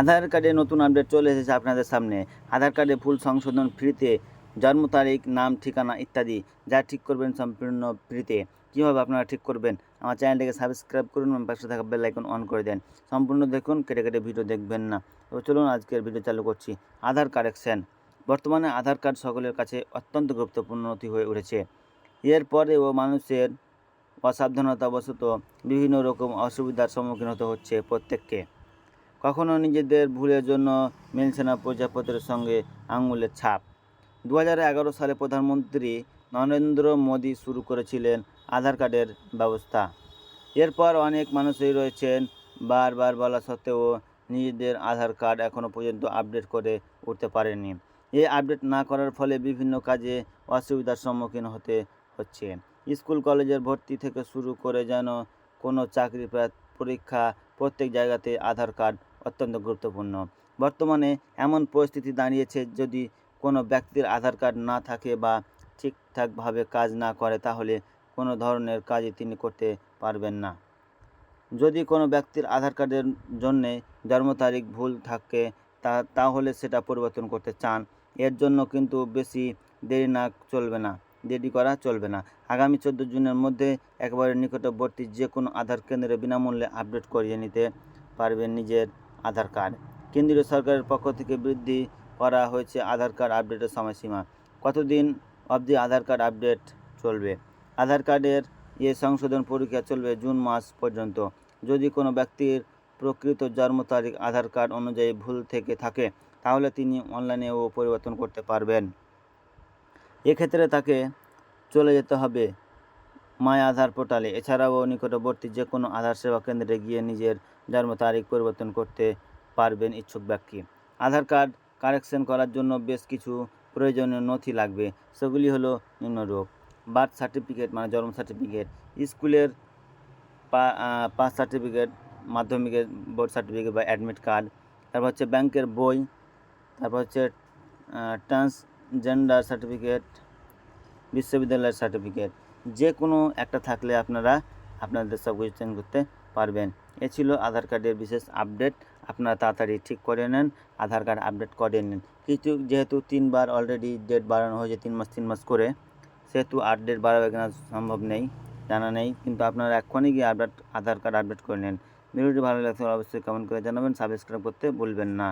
আধার কার্ডে নতুন আপডেট চলে এসেছে আপনাদের সামনে। আধার কার্ডে ফুল সংশোধন ফ্রিতে, জন্ম তারিখ, নাম, ঠিকানা ইত্যাদি যা ঠিক করবেন সম্পূর্ণ ফ্রিতে। কীভাবে আপনারা ঠিক করবেন? আমার চ্যানেলটিকে সাবস্ক্রাইব করুন এবং পাশে থাকা বেল আইকন অন করে দেন। সম্পূর্ণ দেখুন, কেটে কেটে ভিডিও দেখবেন না। তো চলুন আজকের ভিডিও চালু করছি। আধার কারেকশন বর্তমানে আধার কার্ড সকলের কাছে অত্যন্ত গুরুত্বপূর্ণ নথি হয়ে উঠেছে। এরপরেও মানুষের অসাবধানতাবশত বিভিন্ন রকম অসুবিধার সম্মুখীন হতে হচ্ছে প্রত্যেককে। কখনো নিজেদের ভুলের জন্য মিলছে না প্রজাপতির সঙ্গে আঙুলের ছাপ। দু সালে প্রধানমন্ত্রী নরেন্দ্র মোদী শুরু করেছিলেন আধার কার্ডের ব্যবস্থা। এরপর অনেক মানুষই রয়েছেন, বারবার বলা সত্ত্বেও নিজেদের আধার কার্ড এখনও পর্যন্ত আপডেট করে উঠতে পারেনি। এই আপডেট না করার ফলে বিভিন্ন কাজে অসুবিধার সম্মুখীন হতে হচ্ছে। স্কুল কলেজের ভর্তি থেকে শুরু করে যেন কোনো চাকরি প্রা- পরীক্ষা প্রত্যেক জায়গাতে আধার কার্ড অত্যন্ত গুরুত্বপূর্ণ। বর্তমানে এমন পরিস্থিতি দাঁড়িয়েছে যদি কোনো ব্যক্তির আধার কার্ড না থাকে বা ঠিকঠাকভাবে কাজ না করে, তাহলে কোনো ধরনের কাজই তিনি করতে পারবেন না। যদি কোনো ব্যক্তির আধার কার্ডের জন্যে জন্ম তারিখ ভুল থাকে, তা, তাহলে সেটা পরিবর্তন করতে চান। এর জন্য কিন্তু বেশি দেরি না চলবে না, দেরি করা চলবে না। আগামী চোদ্দ জুনের মধ্যে একেবারে নিকটবর্তী যে কোনো আধার কেন্দ্রে বিনামূল্যে আপডেট করিয়ে নিতে পারবেন নিজের আধার কার্ড। কেন্দ্রীয় সরকারের পক্ষ থেকে বৃদ্ধি করা হয়েছে আধার কার্ড আপডেটের সময়সীমা। কতদিন অবধি আধার কার্ড আপডেট চলবে? আধার কার্ডের এ সংশোধন পরীক্ষা চলবে জুন মাস পর্যন্ত। যদি কোনো ব্যক্তির প্রকৃত জন্ম তারিখ আধার কার্ড অনুযায়ী ভুল থেকে থাকে, তাহলে তিনি অনলাইনেও পরিবর্তন করতে পারবেন। এক্ষেত্রে তাকে চলে যেতে হবে মাই আধার পোর্টালে। এছাড়াও নিকটবর্তী যে কোনো আধার সেবা কেন্দ্রে গিয়ে নিজের জন্ম তারিখ পরিবর্তন করতে পারবেন ইচ্ছুক ব্যক্তি। আধার কার্ড কারেকশন করার জন্য বেশ কিছু প্রয়োজনীয় নথি লাগবে। সেগুলি হলো নিম্নরূপ। বার্থ সার্টিফিকেট মানে জন্ম সার্টিফিকেট, স্কুলের পাস সার্টিফিকেট, মাধ্যমিকের বোর্ড সার্টিফিকেট বা অ্যাডমিট কার্ড, তারপর হচ্ছে ব্যাংকের বই, তারপর হচ্ছে ট্রান্সজেন্ডার সার্টিফিকেট, বিশ্ববিদ্যালয়ের সার্টিফিকেট। যে কোনো একটা থাকলে আপনারা আপনাদের সব কিছু চেঞ্জ করতে পারবেন। এ ছিল আধার কার্ডের বিশেষ আপডেট আপনারা তাড়াতাড়ি ঠিক করে নেন, আধার কার্ড আপডেট করে নিন। কিছু যেহেতু তিনবার অলরেডি ডেট বাড়ানো হয়েছে, তিন মাস তিন মাস করে, সেহেতু আর ডেট বাড়াবে কিনা সম্ভব নেই, জানা নেই। কিন্তু আপনারা এক্ষুনি গিয়ে আপডেট আধার কার্ড আপডেট করে নেন। ভিডিওটি ভালো লাগলে অবশ্যই কমেন্ট করে জানাবেন সাবস্ক্রাইব করতে ভুলবেন না।